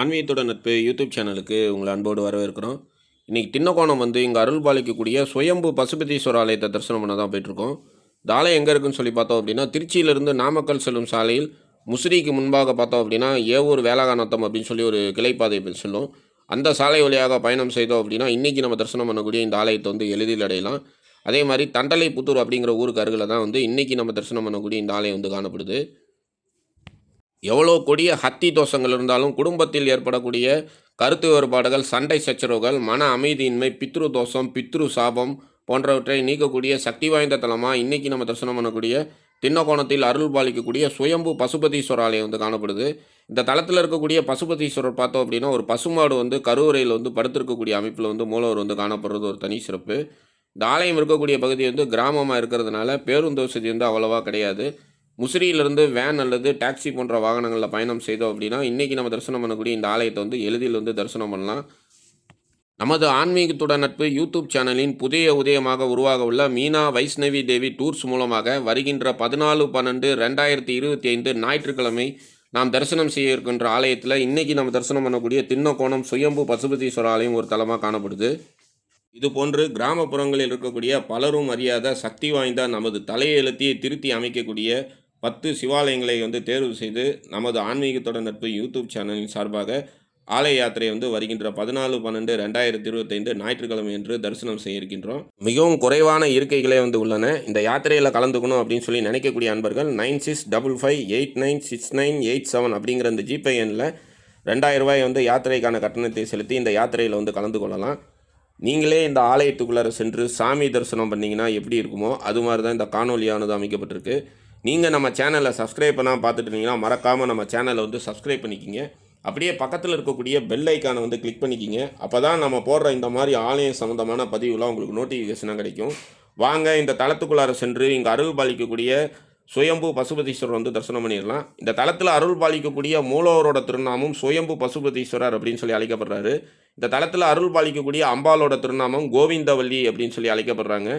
ஆன்மீகத்துடன் நட்பு யூடியூப் சேனலுக்கு உங்களை அன்போடு வரவேற்கிறோம். இன்றைக்கி தின்னகோணம் வந்து இங்கே அருள் பாலிக்கக்கூடிய சுயம்பு பசுபதீஸ்வரர் ஆலயத்தை தரிசனம் பண்ண தான் போயிட்டுருக்கோம். இந்த ஆலயம் எங்கே இருக்குன்னு சொல்லி பார்த்தோம் அப்படின்னா திருச்சியிலிருந்து நாமக்கல் செல்லும் சாலையில் முசிறிக்கு முன்பாக பார்த்தோம் அப்படின்னா ஏவூர் வேளாகாநத்தம் அப்படின்னு சொல்லி ஒரு கிளைப்பாதை போய் செல்லும். அந்த சாலை வழியாக பயணம் செய்தோம் அப்படின்னா இன்றைக்கி நம்ம தரிசனம் பண்ணக்கூடிய இந்த ஆலயத்தை வந்து எளிதில் அடையலாம். அதே மாதிரி தண்டலை புத்தூர் அப்படிங்கிற ஊருக்கு அருகில் தான் வந்து இன்றைக்கி நம்ம தரிசனம் பண்ணக்கூடிய இந்த ஆலயம் வந்து காணப்படுது. எவ்வளோ கொடிய ஹத்தி தோஷங்கள் இருந்தாலும் குடும்பத்தில் ஏற்படக்கூடிய கருத்து வேறுபாடுகள் சண்டை சச்சரவுகள் மன அமைதியின்மை பித்ரு தோஷம் பித்ரு சாபம் போன்றவற்றை நீக்கக்கூடிய சக்தி வாய்ந்த தலமாக இன்றைக்கி நம்ம தரிசனம் பண்ணக்கூடிய திண்ணக்கோணத்தில் அருள் பாலிக்கக்கூடிய சுயம்பு பசுபதீஸ்வர ஆலயம் வந்து காணப்படுது. இந்த தளத்தில் இருக்கக்கூடிய பசுபதீஸ்வரர் பார்த்தோம் அப்படின்னா ஒரு பசுமாடு வந்து கருவறையில் வந்து படுத்திருக்கக்கூடிய அமைப்பில் வந்து மூலவர் வந்து காணப்படுறது ஒரு தனி சிறப்பு. இந்த ஆலயம் இருக்கக்கூடிய பகுதி வந்து கிராமமாக இருக்கிறதுனால பேருந்து வசதி வந்து அவ்வளோவா கிடையாது. முசிறியிலிருந்து வேன் அல்லது டாக்ஸி போன்ற வாகனங்களில் பயணம் செய்தோம் அப்படின்னா இன்றைக்கி நம்ம தரிசனம் பண்ணக்கூடிய இந்த ஆலயத்தை வந்து எளிதில் வந்து தரிசனம் பண்ணலாம். நமது ஆன்மீகத்துடன் நட்பு யூடியூப் சேனலின் புதிய உதயமாக உருவாக உள்ள மீனா வைஷ்ணவி தேவி டூர்ஸ் மூலமாக வருகின்ற பதினாலு பன்னெண்டு ரெண்டாயிரத்தி இருபத்தி ஐந்து ஞாயிற்றுக்கிழமை நாம் தரிசனம் செய்ய இருக்கின்ற ஆலயத்தில் இன்றைக்கி நம்ம தரிசனம் பண்ணக்கூடிய தின்னக்கோணம் சுயம்பு பசுபதீஸ்வர ஆலயம் ஒரு தலமாக காணப்படுது. இது போன்று கிராமப்புறங்களில் இருக்கக்கூடிய பலரும் அறியாத சக்தி வாய்ந்த நமது தலையெழுத்தியை திருத்தி அமைக்கக்கூடிய பத்து சிவாலயங்களை வந்து தேர்வு செய்து நமது ஆன்மீகத்தோட நட்பு யூடியூப் சேனலின் சார்பாக ஆலய யாத்திரை வந்து வருகின்ற பதினாலு பன்னெண்டு ரெண்டாயிரத்தி இருபத்தைந்து ஞாயிற்றுக்கிழமை என்று தரிசனம் செய்ய இருக்கின்றோம். மிகவும் குறைவான இருக்கைகளே வந்து உள்ளன. இந்த யாத்திரையில் கலந்துக்கணும் அப்படின்னு சொல்லி நினைக்கக்கூடிய அன்பர்கள் nine six double five eight nine six nine eight seven அப்படிங்கிற இந்த ஜிபே எண்ணில் ரெண்டாயிரம் ரூபாய் வந்து யாத்திரைக்கான கட்டணத்தை செலுத்தி இந்த யாத்திரையில் வந்து கலந்து கொள்ளலாம். நீங்களே இந்த ஆலயத்துக்குள்ளார சென்று சாமி தரிசனம் பண்ணிங்கன்னா எப்படி இருக்குமோ அது மாதிரி தான் இந்த காணொலியானது அமைக்கப்பட்டிருக்கு நீங்கள் நம்ம சேனலை சப்ஸ்கிரைப் பண்ணால் பார்த்துட்டு இருந்தீங்கன்னா மறக்காமல் நம்ம சேனலை வந்து சப்ஸ்கிரைப் பண்ணிக்கிங்க. அப்படியே பக்கத்தில் இருக்கக்கூடிய பெல் ஐக்கானை வந்து கிளிக் பண்ணிக்கிங்க. அப்போ தான் நம்ம போடுற இந்த மாதிரி ஆலயம் சம்மந்தமான பதிவுலாம் உங்களுக்கு நோட்டிஃபிகேஷனாக கிடைக்கும். வாங்க இந்த தளத்துக்குள்ளார சென்று இங்கே அருள் பாலிக்கக்கூடிய சுயம்பு பசுபதீஸ்வரர் வந்து தரிசனம் பண்ணிடலாம். இந்த தளத்தில் அருள் பாலிக்கக்கூடிய மூலவரோட திருநாமம் சுயம்பு பசுபதீஸ்வரர் அப்படின்னு சொல்லி அழைக்கப்படுறாரு. இந்த தளத்தில் அருள் பாலிக்கக்கூடிய அம்பாலோட திருநாமம் கோவிந்தவல்லி அப்படின்னு சொல்லி அழைக்கப்படுறாங்க.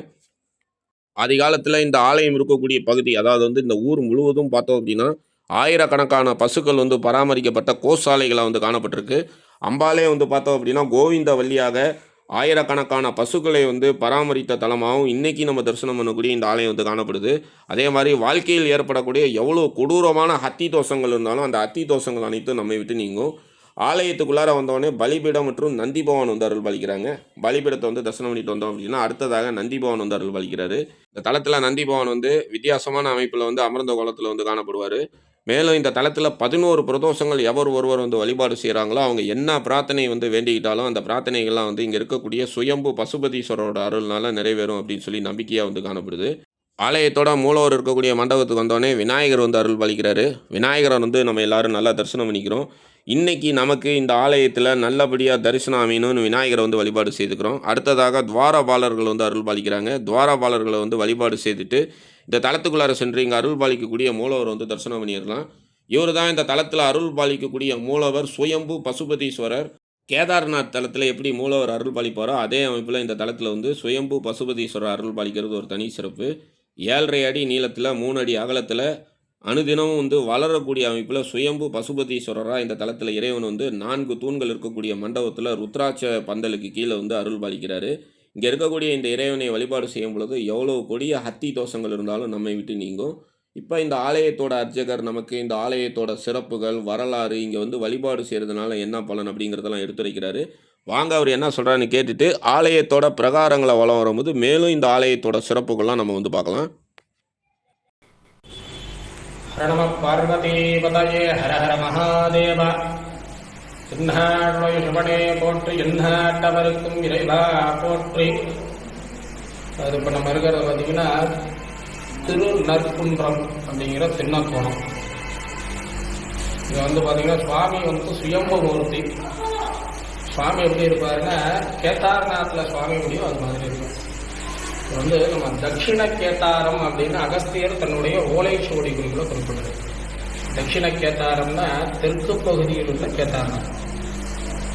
அதிகாலத்தில் இந்த ஆலயம் இருக்கக்கூடிய பகுதி அதாவது வந்து இந்த ஊர் முழுவதும் பார்த்தோம் அப்படின்னா ஆயிரக்கணக்கான பசுக்கள் வந்து பராமரிக்கப்பட்ட கோசாலைகளாக வந்து காணப்பட்டிருக்கு. அம்பாலே வந்து பார்த்தோம் அப்படின்னா கோவிந்த வழியாக ஆயிரக்கணக்கான பசுக்களை வந்து பராமரித்த தலமாகவும் இன்றைக்கி நம்ம தரிசனம் பண்ணக்கூடிய இந்த ஆலயம் வந்து காணப்படுது. அதே மாதிரி வாழ்க்கையில் ஏற்படக்கூடிய எவ்வளோ கொடூரமான ஹத்தி தோஷங்கள் இருந்தாலும் அந்த ஹத்தி தோஷங்கள் அனைத்தும் நம்மை விட்டு நீங்கும். ஆலயத்துக்குள்ளார வந்தவொடனே பலிபீடம் மற்றும் நந்தி பவன் வந்து அருள் பலிக்கிறாங்க பலிபீடத்தை வந்து தரிசனம் பண்ணிட்டு வந்தோம் அப்படின்னா அடுத்ததாக நந்தி பவன் வந்து அருள் பலிக்கிறாரு இந்த தளத்தில் நந்தி பவன் வந்து வித்தியாசமான அமைப்பில் வந்து அமர்ந்த கோலத்தில் வந்து காணப்படுவார். மேலும் இந்த தளத்தில் பதினோரு பிரதோஷங்கள் எவர் ஒருவர் வந்து வழிபாடு செய்கிறாங்களோ அவங்க என்ன பிரார்த்தனை வந்து வேண்டிக்கிட்டாலும் அந்த பிரார்த்தனைகள்லாம் வந்து இங்கே இருக்கக்கூடிய சுயம்பு பசுபதீஸ்வரரோட அருள்னால நிறைவேறும் அப்படின்னு சொல்லி நம்பிக்கையாக வந்து காணப்படுது. ஆலயத்தோட மூலவர் இருக்கக்கூடிய மண்டபத்துக்கு வந்தோடனே விநாயகர் வந்து அருள் பலிக்கிறாரு விநாயகரை வந்து நம்ம எல்லாரும் நல்லா தரிசனம் பண்ணிக்கிறோம். இன்றைக்கி நமக்கு இந்த ஆலயத்தில் நல்லபடியாக தரிசனம் அமையணும்னு விநாயகரை வந்து வழிபாடு செய்துக்கிறோம். அடுத்ததாக துவாரபாலர்கள் வந்து அருள் பாலிக்கிறாங்க. துவாரபாலர்களை வந்து வழிபாடு செய்துட்டு இந்த தளத்துக்குள்ளார சென்று இங்கே அருள் பாலிக்கக்கூடிய மூலவர் வந்து தரிசனம் பண்ணிடலாம். இவர் தான் இந்த தளத்தில் அருள் பாலிக்கக்கூடிய மூலவர் சுயம்பு பசுபதீஸ்வரர். கேதார்நாத் தளத்தில் எப்படி மூலவர் அருள் பாலிப்பாரோ அதே அமைப்பில் இந்த தளத்தில் வந்து சுயம்பு பசுபதீஸ்வரர் அருள் பாலிக்கிறது ஒரு தனி சிறப்பு. ஏழரை அடி நீளத்தில் மூணு அடி அகலத்தில் அனுதினமும் வந்து வளரக்கூடிய அமைப்பில் சுயம்பு பசுபதீஸ்வரராக இந்த தளத்தில் இறைவன் வந்து நான்கு தூண்கள் இருக்கக்கூடிய மண்டபத்தில் ருத்ராட்ச பந்தலுக்கு கீழே வந்து அருள் பாலிக்கிறாரு. இங்கே இருக்கக்கூடிய இந்த இறைவனை வழிபாடு செய்யும் பொழுது எவ்வளோ கொடிய ஹத்தி தோஷங்கள் இருந்தாலும் நம்மை விட்டு நீங்கும். இப்போ இந்த ஆலயத்தோட அர்ச்சகர் நமக்கு இந்த ஆலயத்தோட சிறப்புகள் வரலாறு இங்கே வந்து வழிபாடு செய்கிறதுனால என்ன பலன் அப்படிங்கிறதெல்லாம் எடுத்துரைக்கிறாரு. வாங்க அவர் என்ன சொல்கிறான்னு கேட்டுட்டு ஆலயத்தோட பிரகாரங்களை வளம் வரும்போது மேலும் இந்த ஆலயத்தோட சிறப்புகள்லாம் நம்ம வந்து பார்க்கலாம். ஹர நம பார்வதீபதயே ஹர ஹர மகாதேவ சின்னாழ்வை சுவனே போற்றி எந்நாட்டவருக்கும் இறைவா போற்றி அது இப்போ நம்ம இருக்கிறது பார்த்தீங்கன்னா திரு நற்குன்றம் அப்படிங்கிற சின்ன கோணம் வந்து பார்த்தீங்கன்னா சுவாமி வந்து சுயம்பு மூர்த்தி சுவாமி எப்படி இருப்பாருன்னா கேதார்நாத்தில் சுவாமி முடியும் அது மாதிரி இருக்கும். வந்து நம்ம தட்சிண கேதாரம் அப்படின்னு அகஸ்தியர் தன்னுடைய ஓலை சுவடி குறிப்பில் குறிப்பிடுறது தட்சிண கேதாரம்னா தெற்கு பகுதியில் உள்ள கேதார்நாத்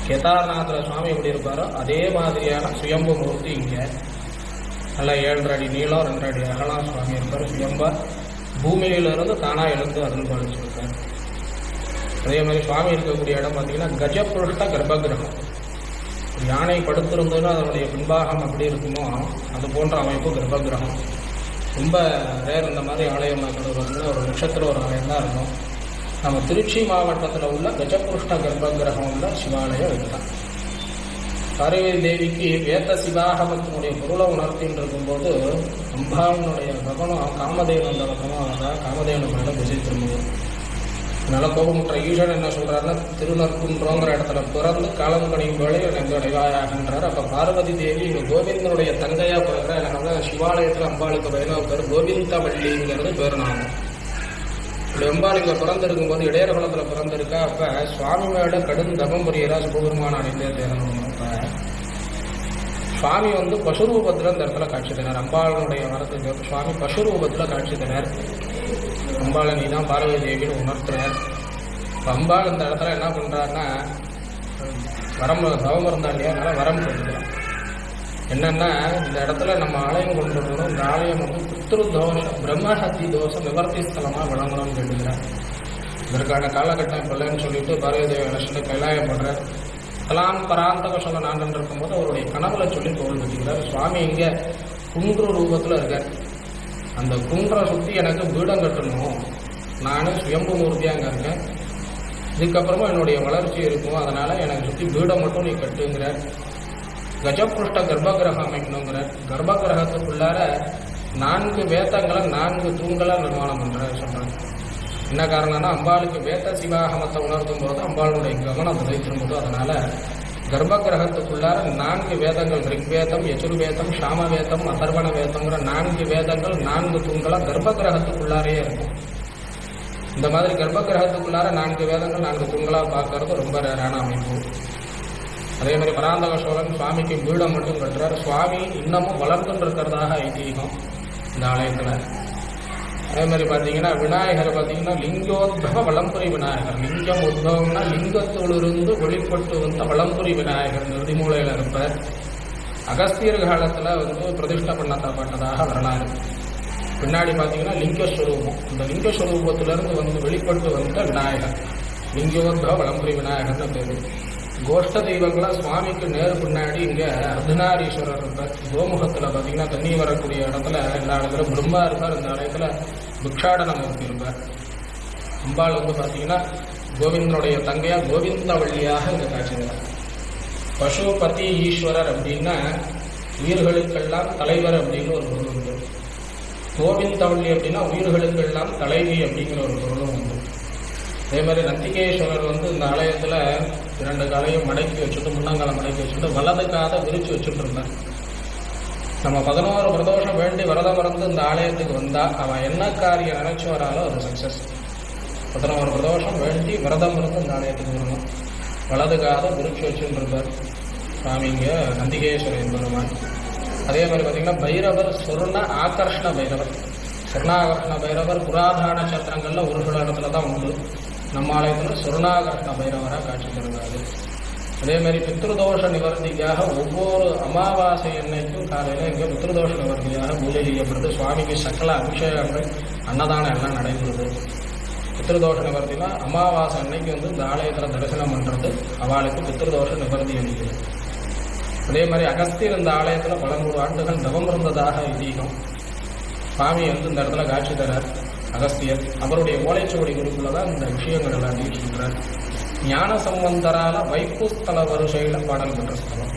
கேதார்நாத்தில் சுவாமி எப்படி இருப்பாரோ அதே மாதிரியான சுயம்பு மூர்த்தி இங்கே. நல்லா ஏழரை அடி நீளம் ரெண்டரை அடி அகலாம் சுவாமி இருப்பார். சுயம்பா பூமியிலிருந்து தானாக எழுந்து அருள் பாலிச்சிருக்கார் அதே மாதிரி சுவாமி இருக்கக்கூடிய இடம் பார்த்தீங்கன்னா கஜபுருஷ்ட கர்ப்பகிரகம் யானை படுத்திருந்ததுன்னா அதனுடைய பின்பாகம் எப்படி இருக்குமோ? அது போன்ற அமைப்பு கர்ப்பகிரகம் ரொம்ப ரேர் இந்த மாதிரி ஆலயம் வந்து ஒரு லட்சத்தில் ஒரு ஆலயம் தான் இருக்கும். நம்ம திருச்சி மாவட்டத்தில் உள்ள கஜபுருஷ்ண கர்ப்பகிரகம் உள்ள சிவாலயம் இதுதான். பார்வதி தேவிக்கு வேத சிவாகமத்தினுடைய பொருளை உணர்த்தின்னு இருக்கும்போது அம்பாவினுடைய பகனும் காமதேவன் அந்த பக்கமாக வந்தா காமதேவன் மேலே திசை திரும்புது கோபமுற்ற ஈஸ்வரன் என்ன சொல்கிறாருன்னா திருநற்குன்றோங்கிற இடத்துல பிறந்து காலம் கணியும் வேலை எனக்கு அடைவாயாகின்றார். அப்போ பார்வதி தேவி இங்கே கோவிந்தனுடைய தங்கையாக பிறகுற எனக்கு சிவாலயத்துல அம்பாளுக்கு பயணம் பேர் கோவிந்தவள்ளிங்கிறது பேர் நான் இப்படி அம்பாள் இங்க பிறந்திருக்கும் போது இடையர குளத்தில் பிறந்திருக்கா அப்போ சுவாமி கடும் தபம் புரியறா சுபபெருமான அடைந்தே தேரணும் அப்போ சுவாமி வந்து பசுரூபத்தில் இந்த இடத்துல காட்சி தினார் அம்பாளுடைய வரத்துக்கு சுவாமி பசுரூபத்தில் காட்சி தினார் பம்பாள நீ தான் பார்வதி தேவின்னு உணர்த்துறார். அம்பாள் இந்த இடத்துல என்ன பண்ணுறாருன்னா வரம் தவம் இருந்தா இல்லையா? அதனால் வரம் கொடுக்குறான் என்னென்னா இந்த இடத்துல நம்ம ஆலயம் கொண்டு வரணும் இந்த ஆலயம் வந்து பித்ரு தோஷம் பிரம்மஹத்தி தோஷம் நிவர்த்தி ஸ்தலமாக விளங்கணும்னு கேட்டுக்கிறார் இதற்கான காலகட்டம் இப்போ இல்லைன்னு சொல்லிட்டு பார்வதி தேவி லட்சணத்தை கைலாயம் பண்ணுறார் கலாம் பராந்தக சொல்ல நான் இருக்கும்போது அவருடைய கனவுல சொல்லி தோல் வச்சுக்கிறார் சுவாமி இங்கே குன்று ரூபத்தில் இருக்கார். அந்த குன்றை சுற்றி எனக்கு பீடம் கட்டணும். நானும் சுயம்பு மூர்த்தியாக இருக்கேன் இதுக்கப்புறமா என்னுடைய வளர்ச்சி இருக்கும். அதனால் எனக்கு சுற்றி பீடம் மட்டும் நீ கட்டுங்கிற. கஜபுருஷ்ட கர்ப்பகிரகம் அமைக்கணுங்கிற. கர்ப்பகிரகத்துக்குள்ளார நான்கு வேதங்களை நான்கு தூண்களாக நிர்மாணம் பண்ணுற சொல்கிறேன் என்ன காரணம்னா அம்பாளுக்கு வேத சிவாகமத்தை உணர்த்தும் போது அம்பாளுடைய கவனம் திசை திரும்புது அதனால் கர்ப்ப கிரகத்துக்குள்ளார நான்கு வேதங்கள் ரிக்வேதம் யஜுர்வேதம் சாமவேதம் அதர்வண வேதம்ங்கிற நான்கு வேதங்கள் நான்கு பூங்கலாக கர்ப்ப கிரகத்துக்குள்ளாரே இருக்கும். இந்த மாதிரி கர்ப்ப கிரகத்துக்குள்ளார நான்கு வேதங்கள் நான்கு தூண்களாக பார்க்கறது ரொம்ப ரேரான அமைப்பு. அதே மாதிரி பராந்தக சோழன் சுவாமிக்கு பீடம் மட்டும் கட்டுறார். சுவாமி இன்னமும் வளர்ந்துட்டு இருக்கிறதாக ஐதீகம் இந்த ஆலயத்தில். அதே மாதிரி பார்த்தீங்கன்னா விநாயகர் பார்த்தீங்கன்னா லிங்கோத்பவ வளம்புரி விநாயகர். லிங்கம் உத்பவம்னா லிங்கத்திலிருந்து வெளிப்பட்டு வந்த வளம்புரி விநாயகர் நிறுதிமூலையில் இருப்பார். அகஸ்தியர் காலத்தில் வந்து பிரதிஷ்டை பண்ணப்பட்டதாக வரலாறு. பின்னாடி பார்த்தீங்கன்னா லிங்கஸ்வரூபம். இந்த லிங்கஸ்வரூபத்திலிருந்து வந்து வெளிப்பட்டு வந்த விநாயகர். லிங்கோத்பவ வளம்புரி விநாயகர்னு பேர். கோஷ்ட தெய்வங்களாக சுவாமிக்கு நேர் பின்னாடி இங்கே அர்த்தநாரீஸ்வரர் இருப்பார். கோமுகத்தில் பார்த்தீங்கன்னா தண்ணி வரக்கூடிய இடத்துல எல்லா இடத்துல பிரம்மா இருப்பார். இந்த இடத்துல பிக்ஷாடன மூர்த்தி இருப்பார் அம்பாள் வந்து பார்த்தீங்கன்னா கோவிந்தனுடைய தங்கையா கோவிந்தவள்ளியாக இங்க காட்சிகிறார் பசுபதி ஈஸ்வரர் அப்படின்னா உயிர்களுக்கெல்லாம் தலைவர் அப்படின்னு ஒரு பொருள் உண்டு. கோவிந்தவள்ளி அப்படின்னா உயிர்களுக்கெல்லாம் தலைவி அப்படிங்கிற ஒரு பொருளும் உண்டு. அதே மாதிரி நந்திகேஸ்வரர் வந்து இந்த ஆலயத்தில் இரண்டு காலையும் மடக்கி வச்சுட்டு முன்னங்கால மடக்கி வச்சுட்டு வலது காதை விரிச்சு வச்சுட்டு இருந்தார். நம்ம பதினோரு பிரதோஷம் வேண்டி விரதம் இருந்து இந்த ஆலயத்துக்கு வந்தால் அவன் என்ன காரியம் நினைச்சு வராலோ அது சக்சஸ் பதினோரு பிரதோஷம் வேண்டி விரதம் இருந்து இந்த ஆலயத்துக்கு வரணும். வலது காதை விரிச்சு வச்சுட்டு இருப்பார் சுவாமிங்க நந்திகேஸ்வரர் பெருமான் அதே மாதிரி பார்த்தீங்கன்னா பைரவர் சொர்ண ஆகர்ஷ்ண பைரவர். சொர்ணாகர்ஷ்ண பைரவர் புராதான சத்திரங்களில் ஒரு சில இடத்துல தான் உண்டு. நம்ம ஆலயத்தில் சொர்ணாகர்ஷ்ண பைரவராக காட்சி தருகிறாரு அதே மாதிரி பித்ருதோஷ நிவர்த்திக்காக ஒவ்வொரு அமாவாசை அன்னைக்கும் காலையில் இங்கே பித்ருதோஷ நிவர்த்தியாக பூஜை செய்யப்படுது. சுவாமிக்கு சக்கல அபிஷேகங்கள் அன்னதானம் எல்லாம் நடைபெறுது. பித்ருதோஷ நிவர்த்தினா அமாவாசை அன்னைக்கு வந்து இந்த ஆலயத்தில் தரிசனம் பண்ணுறது அவளுக்கு பித்ருதோஷ நிவர்த்தி அளிக்கிறது. அதே மாதிரி அகஸ்தியர் இந்த ஆலயத்தில் பல நூறு ஆண்டுகள் தவம் இருந்ததாக ஐதீகம். சுவாமி வந்து இந்த இடத்துல காட்சி தரார். அகஸ்தியர் அவருடைய ஓலைச்சுவடி குறிப்பில் தான் இந்த விஷயங்கள் எல்லாம் சொல்றார் ஞான சம்பந்தரான வைப்புஸ்தல வரிசையில் பாடல் பெற்ற ஸ்தலம்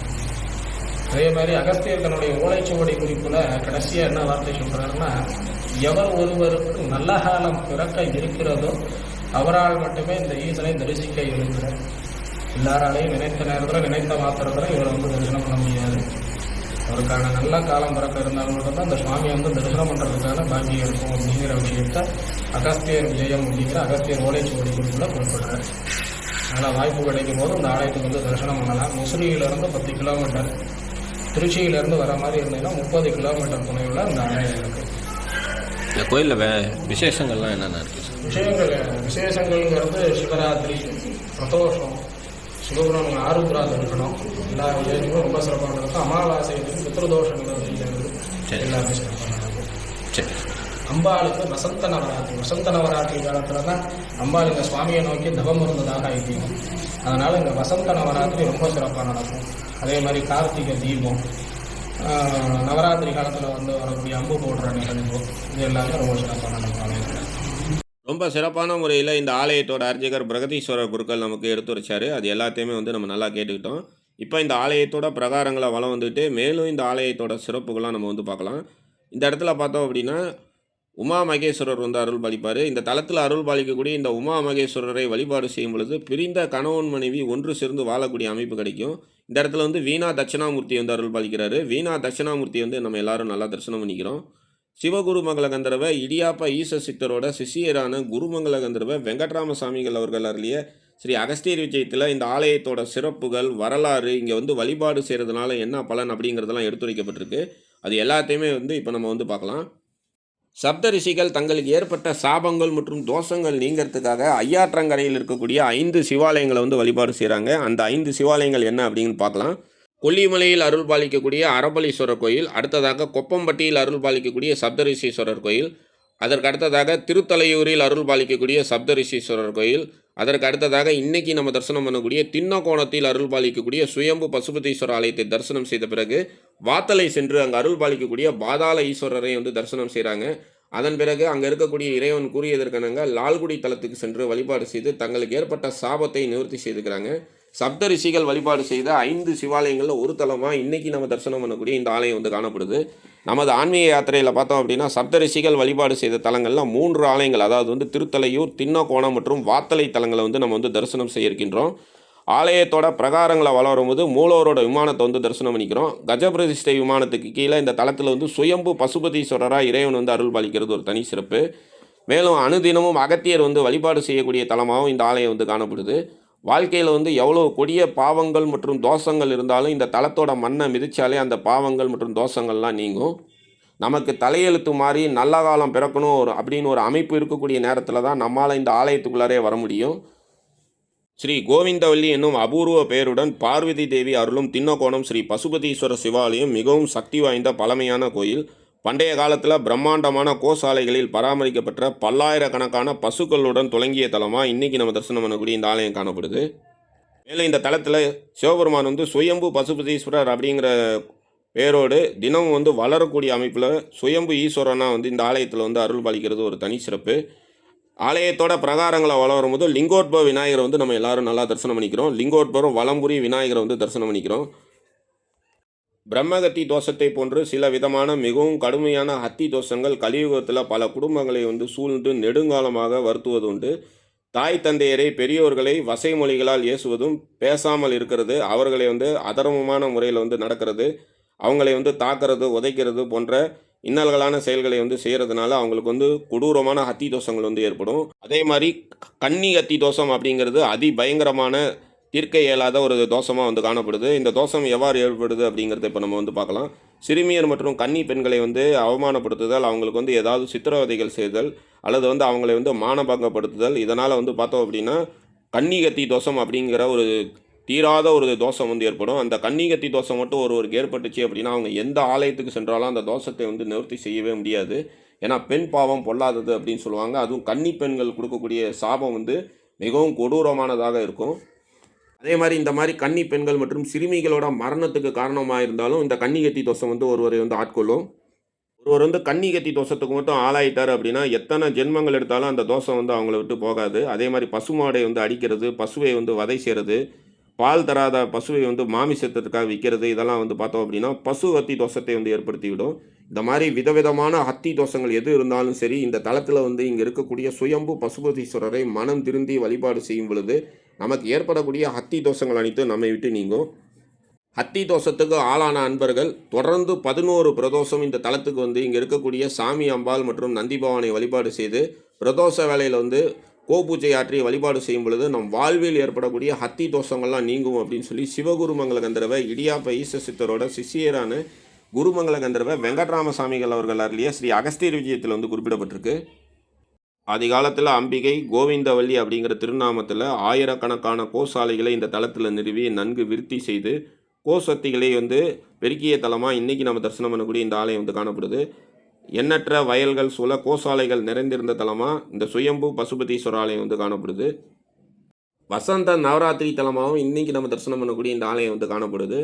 அதே மாதிரி அகஸ்தியர் தன்னுடைய ஓலைச்சுவடி குறிப்பில் கடைசியாக என்ன வார்த்தை சொல்கிறாருன்னா எவர் ஒருவருக்கு நல்ல காலம் பிறக்க இருக்கிறதோ அவரால் மட்டுமே இந்த ஈசனை தரிசிக்க இருக்கிறார். எல்லாராலையும் நினைத்த நேரத்தில் நினைத்த மாத்திரத்தில் இவரை வந்து தரிசனம் பண்ண முடியாது. அவருக்கான நல்ல காலம் பிறக்க இருந்தாலும் மட்டும்தான் இந்த சுவாமி வந்து தரிசனம் பண்ணுறதுக்கான பாக்கியம் இருக்கும் அப்படிங்கிற விஷயத்த அகஸ்தியர் விஜயம் அப்படிங்கிற அகஸ்தியர் ஓலைச்சுவடி குறிப்பில் குறிப்பிடுறாரு. அதனால் வாய்ப்பு கிடைக்கும் போது இந்த ஆலயத்துக்கு வந்து தரிசனம் பண்ணலாம். முசிறியிலிருந்து பத்து கிலோமீட்டர் திருச்சியிலேருந்து வர மாதிரி இருந்தீங்கன்னா முப்பது கிலோமீட்டர் தொலைவில் இந்த ஆலயம் இருக்குது இந்த கோயிலில் வே விசேஷங்கள்லாம் என்னென்ன இருக்குது விஷயங்கள் விசேஷங்கள்ங்கிறது சிவராத்திரி பிரதோஷம் சிவபுரம் ஆருத்ராது இருக்கணும். எல்லா விசேஷங்களும் ரொம்ப சிறப்பாக இருக்கும் அமாவாசை பித்ருதோஷம் சரி. எல்லாமே சிறப்பாக அம்பாளுக்கு வசந்த நவராத்திரி வசந்த நவராத்திரி காலத்தில் தான் அம்பாள் இந்த சுவாமியை நோக்கி தவம் இருந்ததாக ஐதீகம் அதனால் இங்கே வசந்த நவராத்திரி ரொம்ப சிறப்பாக நடக்கும் அதே மாதிரி கார்த்திகை தீபம் நவராத்திரி காலத்தில் வந்து வரக்கூடிய அம்பு போடுற நிகழ்வு இது எல்லாமே ரொம்ப சிறப்பாக நடக்கும் ரொம்ப சிறப்பான முறையில் இந்த ஆலயத்தோட அர்ச்சகர் பிரகதீஸ்வரர் குருக்கள் நமக்கு எடுத்துரைச்சாரு அது எல்லாத்தையுமே வந்து நம்ம நல்லா கேட்டுக்கிட்டோம் இப்போ இந்த ஆலயத்தோட பிரகாரங்களை வளம் வந்துட்டு மேலும் இந்த ஆலயத்தோட சிறப்புகள்லாம் நம்ம வந்து பார்க்கலாம் இந்த இடத்துல பார்த்தோம் அப்படின்னா உமா மகேஸ்வரர் வந்து அருள் பாலிப்பார். இந்த தலத்தில் அருள் பாலிக்கக்கூடிய இந்த உமா மகேஸ்வரரை வழிபாடு செய்யும் பொழுது பிரிந்த கணவன் மனைவி ஒன்று சேர்ந்து வாழக்கூடிய அமைப்பு கிடைக்கும். இந்த இடத்துல வந்து வீணா தட்சிணாமூர்த்தி வந்து அருள் பாலிக்கிறாரு. வீணா தட்சிணாமூர்த்தி வந்து நம்ம எல்லாரும் நல்லா தரிசனம் பண்ணிக்கிறோம். சிவகுருமங்கல கந்தரவை இடியாப்ப ஈச சித்தரோட சிஷியரான குருமங்கல கந்தர்வ வெங்கட்ராம சாமிகள் அவர்கள் அருளிய ஸ்ரீ அகஸ்தியர் விஜயத்தில் இந்த ஆலயத்தோட சிறப்புகள் வரலாறு இங்கே வந்து வழிபாடு செய்கிறதுனால என்ன பலன் அப்படிங்கிறதெல்லாம் எடுத்துரைக்கப்பட்டிருக்கு. அது எல்லாத்தையுமே வந்து இப்போ நம்ம வந்து பார்க்கலாம். சப்த ரிஷிகள் தங்களுக்கு ஏற்பட்ட சாபங்கள் மற்றும் தோஷங்கள் நீங்கிறதுக்காக ஐயாற்றங்கரையில் இருக்கக்கூடிய ஐந்து சிவாலயங்களை வந்து வழிபாடு செய்கிறாங்க அந்த ஐந்து சிவாலயங்கள் என்ன அப்படின்னு பார்க்கலாம். கொல்லிமலையில் அருள் பாலிக்கக்கூடிய அரபலீஸ்வரர் கோயில் அடுத்ததாக கொப்பம்பட்டியில் அருள் பாலிக்கக்கூடிய சப்தரிஷீஸ்வரர் கோயில் அதற்கு அடுத்ததாக திருத்தலையூரில் அருள் பாலிக்கக்கூடிய சப்தரிஷீஸ்வரர் கோயில் அதற்கு அடுத்ததாக இன்னைக்கு நம்ம தரிசனம் பண்ணக்கூடிய தின்னகோணத்தில் அருள் பாலிக்கக்கூடிய சுயம்பு பசுபதீஸ்வரர் ஆலயத்தை தரிசனம் செய்த பிறகு வாத்தலை சென்று அங்கே அருள் பாலிக்கக்கூடிய பாதாள ஈஸ்வரரை வந்து தரிசனம் செய்கிறாங்க அதன் பிறகு அங்கே இருக்கக்கூடிய இறைவன் கூறியதற்கனங்க லால்குடி தலத்துக்கு சென்று வழிபாடு செய்து தங்களுக்கு ஏற்பட்ட சாபத்தை நிவர்த்தி செய்துக்கிறாங்க. சப்த ரிஷிகள் வழிபாடு செய்த ஐந்து சிவாலயங்களில் ஒரு தலமாக இன்றைக்கி நம்ம தரிசனம் பண்ணக்கூடிய இந்த ஆலயம் வந்து காணப்படுது. நமது ஆன்மீக யாத்திரையில் பார்த்தோம் அப்படின்னா சப்தரிஷிகள் வழிபாடு செய்த தலங்களில் மூன்று ஆலயங்கள் அதாவது வந்து திருத்தலையூர் தின்னகோணம் மற்றும் வாத்தலை தலங்களை வந்து நம்ம வந்து தரிசனம் செய்ய இருக்கின்றோம் ஆலயத்தோட பிரகாரங்களை வளரும்போது மூலவரோட விமானத்தை வந்து தரிசனம் பண்ணிக்கிறோம். கஜபிரதிஷ்டை விமானத்துக்கு கீழே இந்த தளத்தில் வந்து சுயம்பு பசுபதீஸ்வரராக இறைவன் வந்து அருள் பாலிக்கிறது ஒரு தனி சிறப்பு. மேலும் அனுதினமும் அகத்தியர் வந்து வழிபாடு செய்யக்கூடிய தலமாகவும் இந்த ஆலயம் வந்து காணப்படுது. வாழ்க்கையில் வந்து எவ்வளோ கொடிய பாவங்கள் மற்றும் தோஷங்கள் இருந்தாலும் இந்த தளத்தோட மண்ணை மிதித்தாலே அந்த பாவங்கள் மற்றும் தோஷங்கள்லாம் நீங்கும். நமக்கு தலையெழுத்து மாதிரி நல்ல காலம் பிறக்கணும் ஒரு அப்படின்னு ஒரு அமைப்பு இருக்கக்கூடிய நேரத்தில் தான் நம்மால் இந்த ஆலயத்துக்குள்ளாரே வர முடியும். ஸ்ரீ கோவிந்தவல்லி என்னும் அபூர்வ பெயருடன் பார்வதி தேவி அருளும் தின்னகோணம் ஸ்ரீ பசுபதீஸ்வர சிவாலயம் மிகவும் சக்தி வாய்ந்த பழமையான கோயில். பண்டைய காலத்தில் பிரம்மாண்டமான கோசாலைகளில் பராமரிக்கப்பட்ட பல்லாயிரக்கணக்கான பசுக்களுடன் தொடங்கிய தலமாக இன்றைக்கி நம்ம தரிசனம் பண்ணக்கூடிய இந்த ஆலயம் காணப்படுது. மேலும் இந்த தலத்தில் சிவபெருமான் வந்து சுயம்பு பசுபதீஸ்வரர் அப்படிங்கிற பேரோடு தினமும் வந்து வளரக்கூடிய அமைப்பில் சுயம்பு ஈஸ்வரனாக வந்து இந்த ஆலயத்தில் வந்து அருள் பாலிக்கிறது ஒரு தனி சிறப்பு. ஆலயத்தோட பிரகாரங்களை வளரும் போது லிங்கோட்ப விநாயகரை வந்து நம்ம எல்லாரும் நல்லா தரிசனம் பண்ணிக்கிறோம். லிங்கோட்பரும் வலம்புரி விநாயகரை வந்து தரிசனம் பண்ணிக்கிறோம். பிரம்மகத்தி தோஷத்தை போன்று சில விதமான மிகவும் கடுமையான ஹத்தி தோஷங்கள் கலியுகத்தில் பல குடும்பங்களை வந்து சூழ்ந்து நெடுங்காலமாக வருத்துவது உண்டு தாய் தந்தையரை பெரியோர்களை வசை மொழிகளால் ஏசுவதும் பேசாமல் இருக்கிறது. அவர்களை வந்து அதர்மமான முறையில் வந்து நடக்கிறது. அவங்களை வந்து தாக்குறது உதைக்கிறது போன்ற இன்னல்களான செயல்களை வந்து செய்கிறதுனால அவங்களுக்கு வந்து கொடூரமான ஹத்தி தோஷங்கள் வந்து ஏற்படும். அதே மாதிரி கன்னி ஹத்தி தோஷம் அப்படிங்கிறது அதி பயங்கரமான தீர்க்க இயலாத ஒரு தோஷமாக வந்து காணப்படுது. இந்த தோஷம் எவ்வாறு ஏற்படுது அப்படிங்கிறத இப்போ நம்ம வந்து பார்க்கலாம். சிறுமியர் மற்றும் கன்னி பெண்களை வந்து அவமானப்படுத்துதல் அவங்களுக்கு வந்து ஏதாவது சித்திரவதைகள் செய்தல் அல்லது வந்து அவங்களை வந்து மானபங்கப்படுத்துதல் இதனால் வந்து பார்த்தோம் அப்படின்னா கன்னிகத்தி தோஷம் அப்படிங்கிற ஒரு தீராத ஒரு தோஷம் வந்து ஏற்படும். அந்த கன்னிகத்தி தோஷம் மட்டும் ஒருவருக்கு ஏற்பட்டுச்சு அப்படின்னா அவங்க எந்த ஆலயத்துக்கு சென்றாலும் அந்த தோஷத்தை வந்து நிவர்த்தி செய்யவே முடியாது. ஏன்னா பெண் பாவம் பொல்லாதது அப்படின்னு சொல்லுவாங்க. அதுவும் கன்னி பெண்கள் கொடுக்கக்கூடிய சாபம் வந்து மிகவும் கொடூரமானதாக இருக்கும். அதே மாதிரி இந்த மாதிரி கன்னி பெண்கள் மற்றும் சிறுமிகளோட மரணத்துக்கு காரணமாக இருந்தாலும் இந்த கன்னி கத்தி தோஷம் வந்து ஒருவரை வந்து ஆட்கொள்ளும். ஒருவர் வந்து கன்னிகத்தி தோஷத்துக்கு மட்டும் ஆளாயிட்டார் அப்படின்னா எத்தனை ஜென்மங்கள் எடுத்தாலும் அந்த தோஷம் வந்து அவங்கள விட்டு போகாது. அதே மாதிரி பசுமாடை வந்து அடிக்கிறது பசுவை வந்து வதை செய்கிறது பால் தராத பசுவை வந்து மாமிசத்திற்காக விற்கிறது இதெல்லாம் வந்து பார்த்தோம் அப்படின்னா பசு ஹத்தி தோஷத்தை வந்து ஏற்படுத்திவிடும். இந்த மாதிரி விதவிதமான ஹத்தி தோஷங்கள் எது இருந்தாலும் சரி இந்த தளத்தில் வந்து இங்கே இருக்கக்கூடிய சுயம்பு பசுபதீஸ்வரரை மனம் திருந்தி வழிபாடு செய்யும் பொழுது நமக்கு ஏற்படக்கூடிய ஹத்தி தோஷங்கள் அனைத்தும் நம்மை விட்டு நீங்கும். ஹத்தி தோஷத்துக்கு ஆளான அன்பர்கள் தொடர்ந்து பதினோரு பிரதோஷம் இந்த தலத்துக்கு வந்து இங்கே இருக்கக்கூடிய சாமி அம்பாள் மற்றும் நந்தி பவானை வழிபாடு செய்து பிரதோஷ வேலையில் வந்து கோபூஜை ஆற்றி வழிபாடு செய்யும் பொழுது நம் வாழ்வில் ஏற்படக்கூடிய ஹத்தி தோஷங்கள்லாம் நீங்கும் அப்படின்னு சொல்லி சிவகுருமங்கல கந்தரவை இடியாப்ப ஈச சித்தரோட சிஷியரான குருமங்கல கந்தரவ வெங்கட்ராமசாமிகள் அவர்கள் அருளிய ஸ்ரீ அகஸ்தீர் விஜயத்தில் வந்து குறிப்பிடப்பட்டிருக்கு. ஆதி காலத்தில் அம்பிகை கோவிந்தவல்லி அப்படிங்கிற திருநாமத்தில் ஆயிரக்கணக்கான கோசாலைகளை இந்த தளத்தில் நிறுவி நன்கு விருத்தி செய்து கோசக்திகளை வந்து பெருக்கிய தலமாக இன்றைக்கி நம்ம தரிசனம் பண்ணக்கூடிய இந்த ஆலயம் வந்து காணப்படுது. எண்ணற்ற வயல்கள் சூழ கோசாலைகள் நிறைந்திருந்த தலமாக இந்த சுயம்பு பசுபதீஸ்வரர் ஆலயம் வந்து காணப்படுது. வசந்த நவராத்திரி தலமாகவும் இன்றைக்கி நம்ம தரிசனம் பண்ணக்கூடிய இந்த ஆலயம் வந்து காணப்படுது.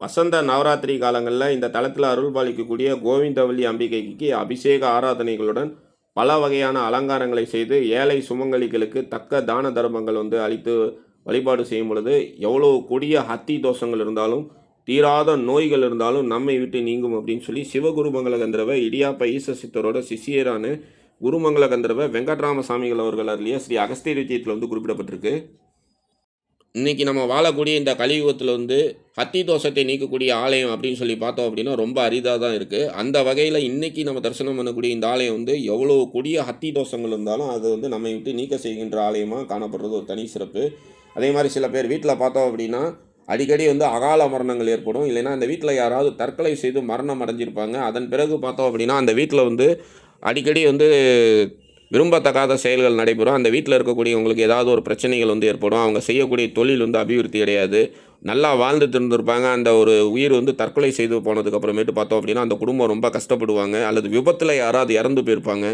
வசந்த நவராத்திரி காலங்களில் இந்த தளத்தில் அருள் பாலிக்கக்கூடிய கோவிந்தவல்லி அம்பிகைக்கு அபிஷேக ஆராதனைகளுடன் பல வகையான அலங்காரங்களை செய்து ஏழை சுமங்கலிகளுக்கு தக்க தான தர்மங்கள் வந்து அளித்து வழிபாடு செய்யும் பொழுது எவ்வளோ கொடிய ஹத்தி தோஷங்கள் இருந்தாலும் தீராத நோய்கள் இருந்தாலும் நம்மை விட்டு நீங்கும் அப்படின்னு சொல்லி சிவகுருமங்கல கந்தரவ இடியாப்ப ஈச சித்தரோட சிஷியரான குருமங்கல கந்தரவ வெங்கட்ராம சாமிகள் அவர்கள் அருளிய ஸ்ரீ அகஸ்தியர் விஜயத்தில் வந்து குறிப்பிடப்பட்டிருக்கு. இன்னைக்கு நம்ம வாழக்கூடிய இந்த கலியுகத்தில் வந்து ஹத்தி தோஷத்தை நீக்கக்கூடிய ஆலயம் அப்படின்னு சொல்லி பார்த்தோம் அப்படின்னா ரொம்ப அரிதாக தான் இருக்குது அந்த வகையில் இன்றைக்கி நம்ம தரிசனம் பண்ணக்கூடிய இந்த ஆலயம் வந்து எவ்வளோ கொடிய ஹத்தி தோஷங்கள் இருந்தாலும் அது வந்து நம்மை விட்டு நீக்க செய்கின்ற ஆலயமாக காணப்படுறது ஒரு தனி சிறப்பு. அதே மாதிரி சில பேர் வீட்டில் பார்த்தோம் அப்படின்னா அடிக்கடி வந்து அகால மரணங்கள் ஏற்படும். இல்லைன்னா அந்த வீட்டில் யாராவது தற்கொலை செய்து மரணம் அடைஞ்சிருப்பாங்க. அதன் பிறகு பார்த்தோம் அப்படின்னா அந்த வீட்டில் வந்து அடிக்கடி வந்து விரும்பத்தகாத செயல்கள் நடைபெறும். அந்த வீட்டில் இருக்கக்கூடியவங்களுக்கு ஏதாவது ஒரு பிரச்சனைகள் வந்து ஏற்படும். அவங்க செய்யக்கூடிய தொழில் வந்து அபிவிருத்தி கிடையாது நல்லா வாழ்ந்துட்டு இருந்திருப்பாங்க அந்த ஒரு உயிர் வந்து தற்கொலை செய்து போனதுக்கப்புறமேட்டு பார்த்தோம் அப்படின்னா அந்த குடும்பம் ரொம்ப கஷ்டப்படுவாங்க. அல்லது விபத்தில் யாராவது இறந்து போயிருப்பாங்க.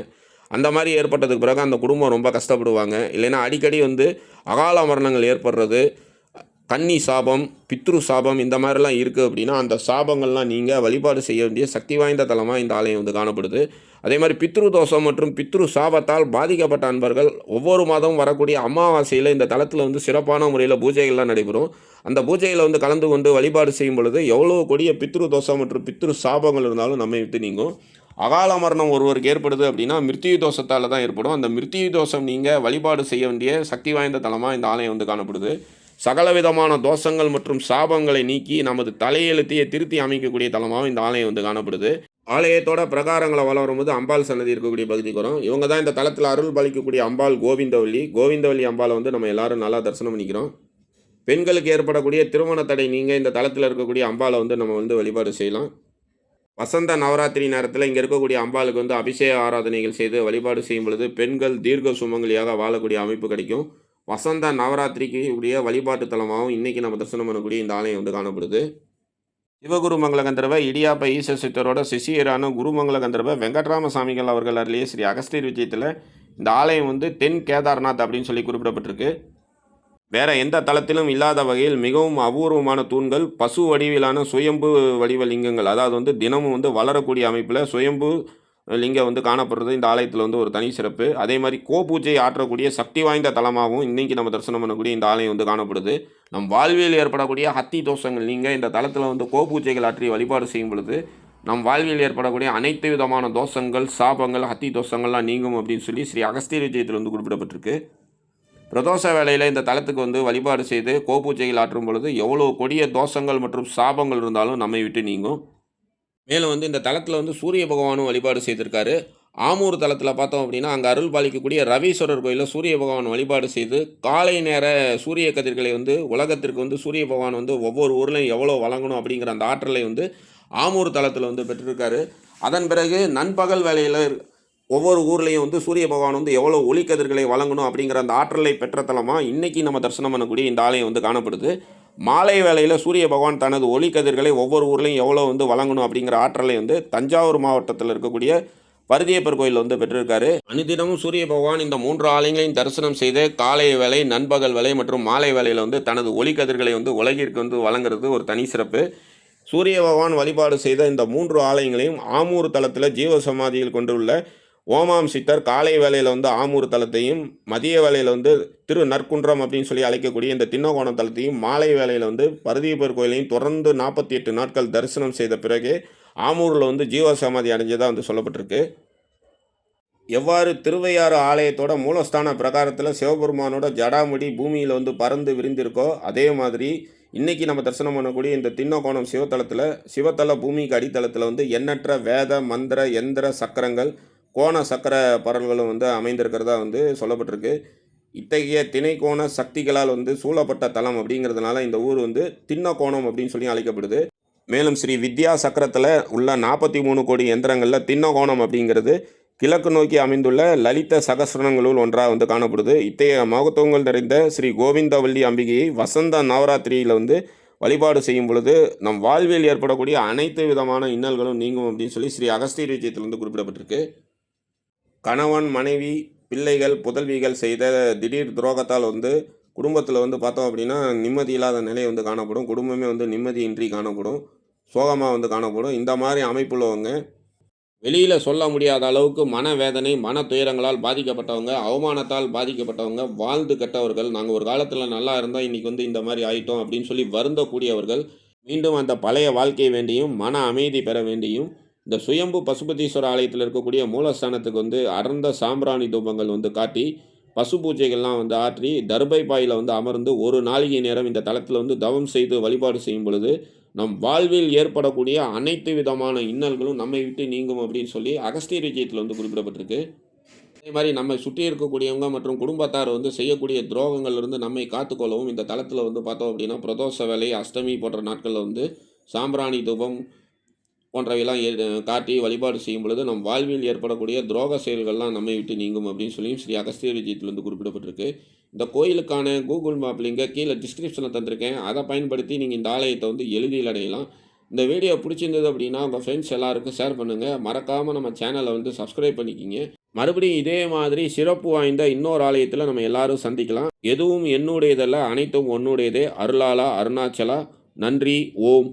அந்த மாதிரி ஏற்பட்டதுக்கு பிறகு அந்த குடும்பம் ரொம்ப கஷ்டப்படுவாங்க. இல்லைன்னா அடிக்கடி வந்து அகால மரணங்கள் ஏற்படுறது. கன்னி சாபம் பித்ரு சாபம் இந்த மாதிரிலாம் இருக்குது அப்படின்னா அந்த சாபங்கள்லாம் நீங்கள் வழிபாடு செய்ய வேண்டிய சக்தி வாய்ந்த தலமாக இந்த ஆலயம் வந்து காணப்படுது. அதே மாதிரி பித்ரு தோஷம் மற்றும் பித்ரு சாபத்தால் பாதிக்கப்பட்ட அன்பர்கள் ஒவ்வொரு மாதமும் வரக்கூடிய அமாவாசையில் இந்த தளத்தில் வந்து சிறப்பான முறையில் பூஜைகள்லாம் நடைபெறும். அந்த பூஜையில் வந்து கலந்து கொண்டு வழிபாடு செய்யும் பொழுது எவ்வளோ கொடிய பித்ரு தோஷம் மற்றும் பித்ரு சாபங்கள் இருந்தாலும் நம்மை விட்டு நீங்கும். அகால மரணம் ஒருவருக்கு ஏற்படுது அப்படின்னா மிருத்யு தோஷத்தால் தான் ஏற்படும். அந்த மிருத்யு தோஷம் நீங்கள் வழிபாடு செய்ய வேண்டிய சக்தி வாய்ந்த தலமாக இந்த ஆலயம் வந்து காணப்படுது. சகலவிதமான தோஷங்கள் மற்றும் சாபங்களை நீக்கி நமது தலையெழுத்தையே திருத்தி அமைக்கக்கூடிய தலமாகவும் இந்த ஆலயம் வந்து காணப்படுது. ஆலயத்தோட பிரகாரங்களை வளரும்போது அம்பாள் சன்னதி இருக்கக்கூடிய பகுதிக்கு வரும். இவங்க தான் இந்த தளத்தில் அருள் பலிக்கக்கூடிய அம்பாள் கோவிந்தவல்லி. கோவிந்தவல்லி அம்பாளை வந்து நம்ம எல்லாரும் நல்லா தரிசனம் பண்ணிக்கிறோம். பெண்களுக்கு ஏற்படக்கூடிய திருமண தடை நீங்கள் இந்த தளத்தில் இருக்கக்கூடிய அம்பாளை வந்து நம்ம வந்து வழிபாடு செய்யலாம். வசந்த நவராத்திரி நேரத்தில் இங்கே இருக்கக்கூடிய அம்பாளுக்கு வந்து அபிஷேக ஆராதனைகள் செய்து வழிபாடு செய்யும் பொழுது பெண்கள் தீர்க்க சுமங்கலியாக வாழக்கூடிய அமைப்பு கிடைக்கும். வசந்த நவராத்திரிக்கு உடைய வழிபாட்டு தலமாகவும் இன்றைக்கி நம்ம தரிசனம் பண்ணக்கூடிய இந்த ஆலயம் வந்து காணப்படுது. சிவகுருமங்கல கந்தர்வ இடியாப்ப ஈச சித்தரோட சிஷியரான குருமங்கல கந்தர்வ வெங்கட்ராம சாமிகள் அவர்கள் அருளிய ஸ்ரீ அகஸ்தீர் விஜயத்தில் இந்த ஆலயம் வந்து தென் கேதார்நாத் அப்படின்னு சொல்லி குறிப்பிடப்பட்டிருக்கு. வேற எந்த தளத்திலும் இல்லாத வகையில் மிகவும் அபூர்வமான தூண்கள் பசு வடிவிலான சுயம்பு வடிவ லிங்கங்கள் அதாவது வந்து தினமும் வந்து வளரக்கூடிய அமைப்பில் சுயம்பு லிங்கம் வந்து காணப்படுறது. இந்த ஆலயத்தில் வந்து ஒரு தனி சிறப்பு. அதே மாதிரி கோபூஜை ஆற்றக்கூடிய சக்தி வாய்ந்த தலமாகவும் இன்றைக்கி நம்ம தரிசனம் பண்ணக்கூடிய இந்த ஆலயம் வந்து காணப்படுது. நம் வாழ்வியல் ஏற்படக்கூடிய ஹத்தி தோஷங்கள் நீங்கள் இந்த தலத்தில் வந்து கோபூஜைகள் ஆற்றி வழிபாடு செய்யும் பொழுது நம் வாழ்வியல் ஏற்படக்கூடிய அனைத்து விதமான தோஷங்கள் சாபங்கள் ஹத்தி தோஷங்கள்லாம் நீங்கும் அப்படின்னு சொல்லி ஸ்ரீ அகஸ்திய விஜயத்தில் வந்து குறிப்பிடப்பட்டிருக்கு. பிரதோஷ வேளையில் இந்த தலத்துக்கு வந்து வழிபாடு செய்து கோபூஜைகள் ஆற்றும் பொழுது எவ்வளோ கொடிய தோஷங்கள் மற்றும் சாபங்கள் இருந்தாலும் நம்மை விட்டு நீங்கும். மேலும் வந்து இந்த தலத்தில் வந்து சூரிய பகவானும் வழிபாடு செய்திருக்காரு. ஆமூர் தலத்தில் பார்த்தோம் அப்படின்னா அங்கே அருள் பாலிக்கக்கூடிய ரவீஸ்வரர் கோயிலில் சூரிய பகவான் வழிபாடு செய்து காலை நேர சூரிய கதிர்களை வந்து உலகத்திற்கு வந்து சூரிய பகவான் வந்து ஒவ்வொரு ஊர்லையும் எவ்வளோ வழங்கணும் அப்படிங்கிற அந்த ஆற்றலை வந்து ஆமூர் தளத்தில் வந்து பெற்றிருக்காரு. அதன் பிறகு நண்பகல் வேலையில் ஒவ்வொரு ஊர்லேயும் வந்து சூரிய பகவான் வந்து எவ்வளோ ஒளிக்கதிர்களை வழங்கணும் அப்படிங்கிற அந்த ஆற்றலை பெற்ற தலமாக இன்றைக்கி நம்ம தரிசனம் பண்ணக்கூடிய இந்த ஆலயம் வந்து காணப்படுது. மாலை வேளையில் சூரிய பகவான் தனது ஒளிக்கதிர்களை ஒவ்வொரு ஊர்லேயும் எவ்வளோ வந்து வழங்கணும் அப்படிங்கிற ஆற்றலை வந்து தஞ்சாவூர் மாவட்டத்தில் இருக்கக்கூடிய பருதியப்பர் கோயிலில் வந்து பெற்றிருக்காரு. அனுதினமும் சூரிய பகவான் இந்த மூன்று ஆலயங்களையும் தரிசனம் செய்து காலை வேலை நண்பகல் வேலை மற்றும் மாலை வேலையில் வந்து தனது ஒளிக்கதிர்களை வந்து உலகிற்கு வந்து வழங்குறது ஒரு தனி சிறப்பு. சூரிய பகவான் வழிபாடு செய்த இந்த மூன்று ஆலயங்களையும் ஆமூர் தளத்தில் ஜீவ சமாதியில் கொண்டுள்ள ஓமாம் சித்தர் காலை வேளையில் வந்து ஆமூர் தலத்தையும் மதிய வேளையில் வந்து திரு நற்குன்றம் அப்படின்னு சொல்லி அழைக்கக்கூடிய இந்த தின்னகோணம் தலத்தையும் மாலை வேளையில் வந்து பரதீபர் கோயிலையும் தொடர்ந்து நாற்பத்தி எட்டு நாட்கள் தரிசனம் செய்த பிறகு ஆமூரில் வந்து ஜீவ சமாதி அடைஞ்சதாக வந்து சொல்லப்பட்டிருக்கு. எவ்வாறு திருவையாறு ஆலயத்தோட மூலஸ்தான பிரகாரத்தில் சிவபெருமானோட ஜடாமுடி பூமியில் வந்து பறந்து விரிந்திருக்கோ அதே மாதிரி இன்றைக்கி நம்ம தரிசனம் பண்ணக்கூடிய இந்த தின்னகோணம் சிவத்தலத்தில் சிவத்தல பூமிக்கு அடித்தளத்தில் வந்து எண்ணற்ற வேத மந்திர எந்திர சக்கரங்கள் கோண சக்கர பரல்களும் வந்து அமைந்திருக்கிறதா வந்து சொல்லப்பட்டிருக்கு. இத்தகைய திணைக்கோண சக்திகளால் வந்து சூழப்பட்ட தலம் அப்படிங்கிறதுனால இந்த ஊர் வந்து தின்னகோணம் அப்படின்னு சொல்லி அழைக்கப்படுது. மேலும் ஸ்ரீ வித்யா சக்கரத்தில் உள்ள நாற்பத்தி மூணு கோடி எந்திரங்களில் தின்னகோணம் அப்படிங்கிறது கிழக்கு நோக்கி அமைந்துள்ள லலித சகசிரணங்களுள் ஒன்றாக வந்து காணப்படுது. இத்தகைய மகத்துவங்கள் நிறைந்த ஸ்ரீ கோவிந்தவல்லி அம்பிகையை வசந்த நவராத்திரியில் வந்து வழிபாடு செய்யும் பொழுது நம் வாழ்வில் ஏற்படக்கூடிய அனைத்து விதமான இன்னல்களும் நீங்கும் அப்படின்னு சொல்லி ஸ்ரீ அகஸ்தியர் விஜயத்திலிருந்து குறிப்பிடப்பட்டிருக்கு. கணவன் மனைவி பிள்ளைகள் புதல்விகள் செய்த திடீர் துரோகத்தால் வந்து குடும்பத்தில் வந்து பார்த்தோம் அப்படின்னா நிம்மதி இல்லாத நிலை வந்து காணப்படும். குடும்பமே வந்து நிம்மதியின்றி காணப்படும். சோகமாக வந்து காணப்படும். இந்த மாதிரி அமைப்புள்ளவங்க வெளியில் சொல்ல முடியாத அளவுக்கு மனவேதனை மன துயரங்களால் பாதிக்கப்பட்டவங்க அவமானத்தால் பாதிக்கப்பட்டவங்க வாழ்ந்து கெட்டவர்கள் நாங்கள் ஒரு காலத்தில் நல்லா இருந்தால் இன்றைக்கி வந்து இந்த மாதிரி ஆயிட்டோம் அப்படின்னு சொல்லி வருந்தக்கூடியவர்கள் மீண்டும் அந்த பழைய வாழ்க்கை வேண்டியும் மன அமைதி பெற வேண்டியும் இந்த சுயம்பு பசுபதீஸ்வரர் ஆலயத்தில் இருக்கக்கூடிய மூலஸ்தானத்துக்கு வந்து அடர்ந்த சாம்பிராணி தூபங்கள் வந்து காட்டி பசு பூஜைகள்லாம் வந்து ஆற்றி தர்பை பாயில் வந்து அமர்ந்து ஒரு நாளிகை நேரம் இந்த தளத்தில் வந்து தவம் செய்து வழிபாடு செய்யும் பொழுது நம் வாழ்வில் ஏற்படக்கூடிய அனைத்து விதமான இன்னல்களும் நம்மை விட்டு நீங்கும் அப்படின்னு சொல்லி அகஸ்தியர் விஜயத்தில் வந்து குறிப்பிடப்பட்டிருக்கு. அதே மாதிரி நம்மை சுற்றி இருக்கக்கூடியவங்க மற்றும் குடும்பத்தார் வந்து செய்யக்கூடிய துரோகங்கள்லேருந்து நம்மை காத்துக்கொள்ளவும் இந்த தளத்தில் வந்து பார்த்தோம் அப்படின்னா பிரதோஷ வேலை அஷ்டமி போன்ற நாட்களில் வந்து சாம்பிராணி தூபம் போன்றவையெல்லாம் காட்டி வழிபாடு செய்யும் பொழுது நம் வாழ்வில் ஏற்படக்கூடிய துரோக செயல்கள்லாம் நம்மை விட்டு நீங்கும் அப்படின்னு சொல்லி ஸ்ரீ அகஸ்திய விஜயத்தில் வந்து குறிப்பிடப்பட்டிருக்கு. இந்த கோயிலுக்கான கூகுள் மேப் லிங்கை கீழே டிஸ்கிரிப்ஷனில் தந்திருக்கேன். அதை பயன்படுத்தி நீங்கள் இந்த ஆலயத்தை வந்து எளிதில் அடையலாம். இந்த வீடியோ பிடிச்சிருந்தது அப்படின்னா உங்கள் ஃப்ரெண்ட்ஸ் எல்லாருக்கும் ஷேர் பண்ணுங்கள் மறக்காமல் நம்ம சேனலை வந்து சப்ஸ்கிரைப் பண்ணிக்கிங்க. மறுபடியும் இதே மாதிரி சிறப்பு வாய்ந்த இன்னொரு ஆலயத்தில் நம்ம எல்லாரும் சந்திக்கலாம். எதுவும் என்னுடையதல்ல அனைத்தும் உன்னுடையதே. அருளாலா அருணாச்சலா. நன்றி. ஓம்.